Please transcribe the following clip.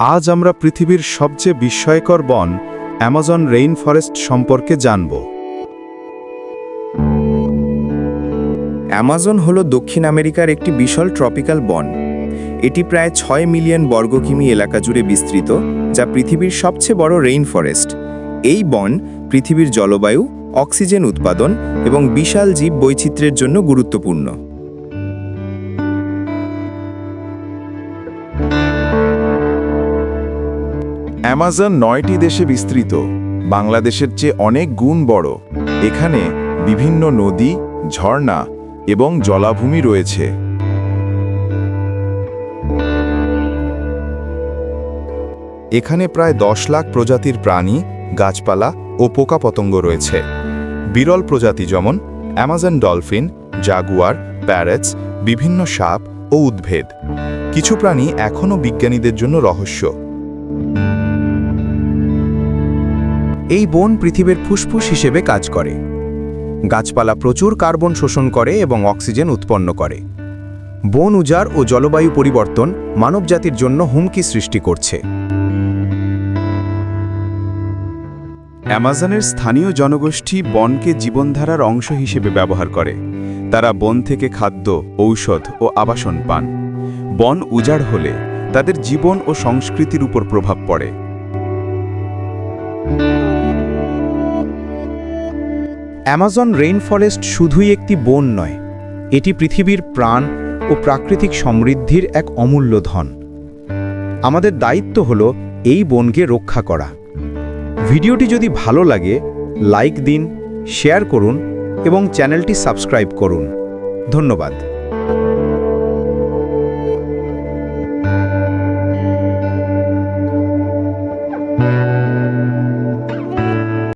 আজ আমরা পৃথিবীর সবচেয়ে বিস্ময়কর বন অ্যামাজন রেইন ফরেস্ট সম্পর্কে জানব। অ্যামাজন হল দক্ষিণ আমেরিকার একটি বিশাল ট্রপিক্যাল বন। এটি প্রায় ছয় মিলিয়ন বর্গ কিমি এলাকা জুড়ে বিস্তৃত, যা পৃথিবীর সবচেয়ে বড় রেইন ফরেস্ট এই বন পৃথিবীর জলবায়ু, অক্সিজেন উৎপাদন এবং বিশাল জীব বৈচিত্র্যের জন্য গুরুত্বপূর্ণ। অ্যামাজন নয়টি দেশে বিস্তৃত, বাংলাদেশের চেয়ে অনেক গুণ বড়। এখানে বিভিন্ন নদী, ঝর্ণা এবং জলাভূমি রয়েছে। এখানে প্রায় দশ লাখ প্রজাতির প্রাণী, গাছপালা ও পোকাপতঙ্গ রয়েছে। বিরল প্রজাতি যেমন অ্যামাজন ডলফিন, জাগুয়ার, প্যারেটস, বিভিন্ন সাপ ও উদ্ভিদ। কিছু প্রাণী এখনও বিজ্ঞানীদের জন্য রহস্য। এই বন পৃথিবীর ফুসফুস হিসেবে কাজ করে। গাছপালা প্রচুর কার্বন শোষণ করে এবং অক্সিজেন উৎপন্ন করে। বন উজাড় ও জলবায়ু পরিবর্তন মানবজাতির জন্য হুমকি সৃষ্টি করছে। অ্যামাজনের স্থানীয় জনগোষ্ঠী বনকে জীবনধারার অংশ হিসেবে ব্যবহার করে। তারা বন থেকে খাদ্য, ঔষধ ও আবাসন পান। বন উজাড় হলে তাদের জীবন ও সংস্কৃতির উপর প্রভাব পড়ে। অ্যামাজন রেইন ফরেস্ট শুধুই একটি বন নয়, এটি পৃথিবীর প্রাণ ও প্রাকৃতিক সমৃদ্ধির এক অমূল্য ধন। আমাদের দায়িত্ব হল এই বনকে রক্ষা করা। ভিডিওটি যদি ভালো লাগে, লাইক দিন, শেয়ার করুন এবং চ্যানেলটি সাবস্ক্রাইব করুন। ধন্যবাদ।